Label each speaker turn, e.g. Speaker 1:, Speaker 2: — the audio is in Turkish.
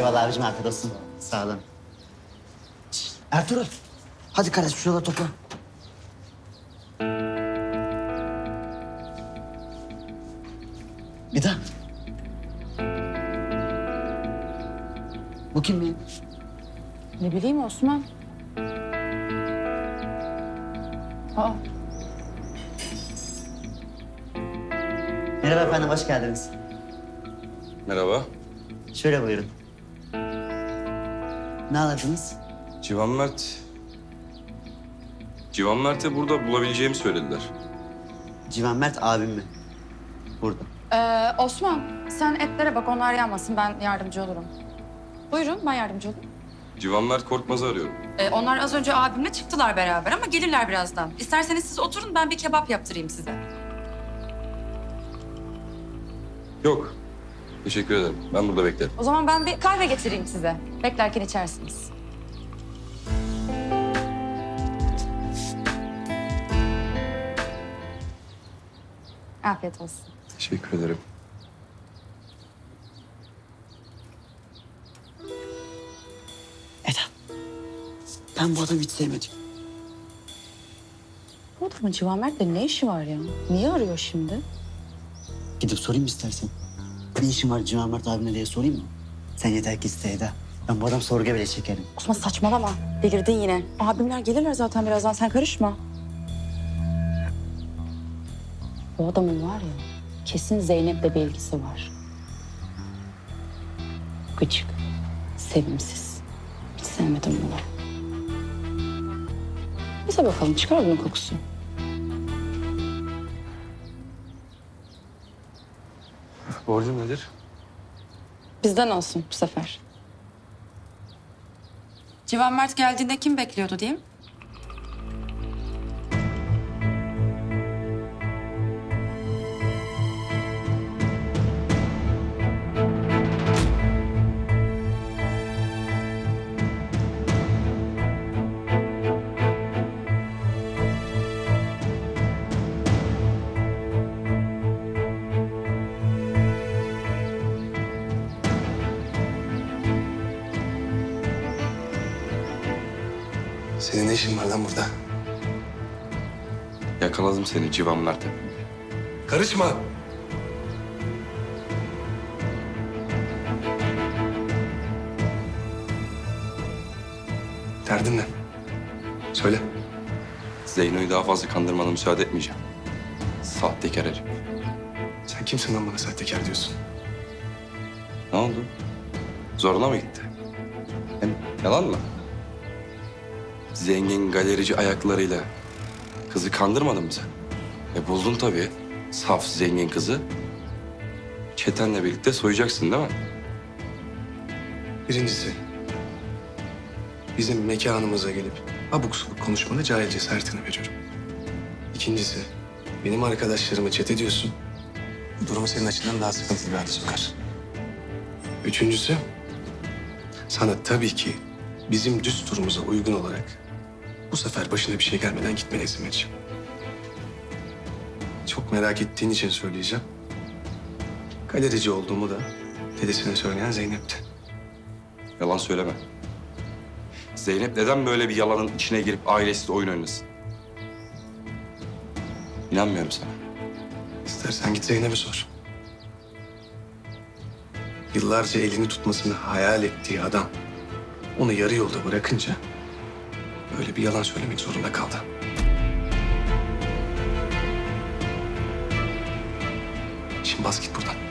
Speaker 1: Eyvallah abicim afiyet olsun. Sağ olun. Ertuğrul. Hadi kardeşim şuraları topla. Eda. Bu kim ya?
Speaker 2: Ne bileyim Osman. Aa,
Speaker 1: Merhaba efendim hoş geldiniz.
Speaker 3: Merhaba.
Speaker 1: Şöyle buyurun. Ne alırdınız?
Speaker 3: Civan Mert. Civan Mert'i burada bulabileceğimi söylediler.
Speaker 1: Civan Mert abim mi? Burada.
Speaker 2: ee, Osman sen etlere bak onlar yanmasın ben yardımcı olurum. Buyurun ben yardımcı olayım.
Speaker 3: Civan Mert Korkmaz'ı arıyorum.
Speaker 2: Ee, onlar az önce abimle çıktılar beraber ama gelirler birazdan. İsterseniz siz oturun ben bir kebap yaptırayım size.
Speaker 3: Yok. Teşekkür ederim. Ben burada beklerim.
Speaker 2: O zaman ben bir kahve getireyim size. Beklerken içersiniz. Afiyet olsun.
Speaker 3: Teşekkür ederim.
Speaker 1: Eda. Ben bu adamı hiç sevmedim.
Speaker 2: Bu adamın Civan Mert'le ne işi var ya? Niye arıyor şimdi?
Speaker 1: Gidip sorayım istersen. Ne işin var Civan Mert abimle diye sorayım mı? Sen yeter ki iste Eda. Ben bu adam sorguya bile çekerim.
Speaker 2: Osman saçmalama. Delirdin yine. Abimler gelirler zaten birazdan sen karışma. Bu adamın var ya kesin Zeynep'le bir ilgisi var. Gıcık, sevimsiz. Hiç sevmedim bunu. Neyse bakalım çıkar bunun kokusu.
Speaker 3: Borcum nedir?
Speaker 2: Bizden olsun bu sefer. Civan Mert geldiğinde kim bekliyordu diyeyim?
Speaker 4: Senin ne işin var lan burada?
Speaker 3: Yakaladım seni Civan Mert'e.
Speaker 4: Karışma. Derdin ne? Söyle.
Speaker 3: Zeyno'yu daha fazla kandırmana müsaade etmeyeceğim. Sahtekar herif.
Speaker 4: Sen kimsin lan bana sahtekar diyorsun?
Speaker 3: Ne oldu? Zoruna mı gitti? Hem yalan mı? Zengin galerici ayaklarıyla kızı kandırmadın mı sen? E buldun tabii. Saf zengin kızı. Çetenle birlikte soyacaksın değil mi?
Speaker 4: Birincisi, bizim mekanımıza gelip abuk subuk konuşmana cahil cesaretini veriyorum. İkincisi, benim arkadaşlarımı çet ediyorsun. Bu durumu senin açından daha sıkıntılı bir hale sokar. Üçüncüsü, sana tabii ki bizim düsturumuza uygun olarak bu sefer başına bir şey gelmeden gitmene izin vereceğim. Çok merak ettiğin için söyleyeceğim. Galerici olduğumu da dedesine söyleyen Zeynep'ti.
Speaker 3: Yalan söyleme. Zeynep neden böyle bir yalanın içine girip ailesiz oyun oynasın? İnanmıyorum sana.
Speaker 4: İstersen git Zeynep'e sor. Yıllarca elini tutmasını hayal ettiği adam onu yarı yolda bırakınca böyle bir yalan söylemek zorunda kaldı. Şimdi bas git buradan.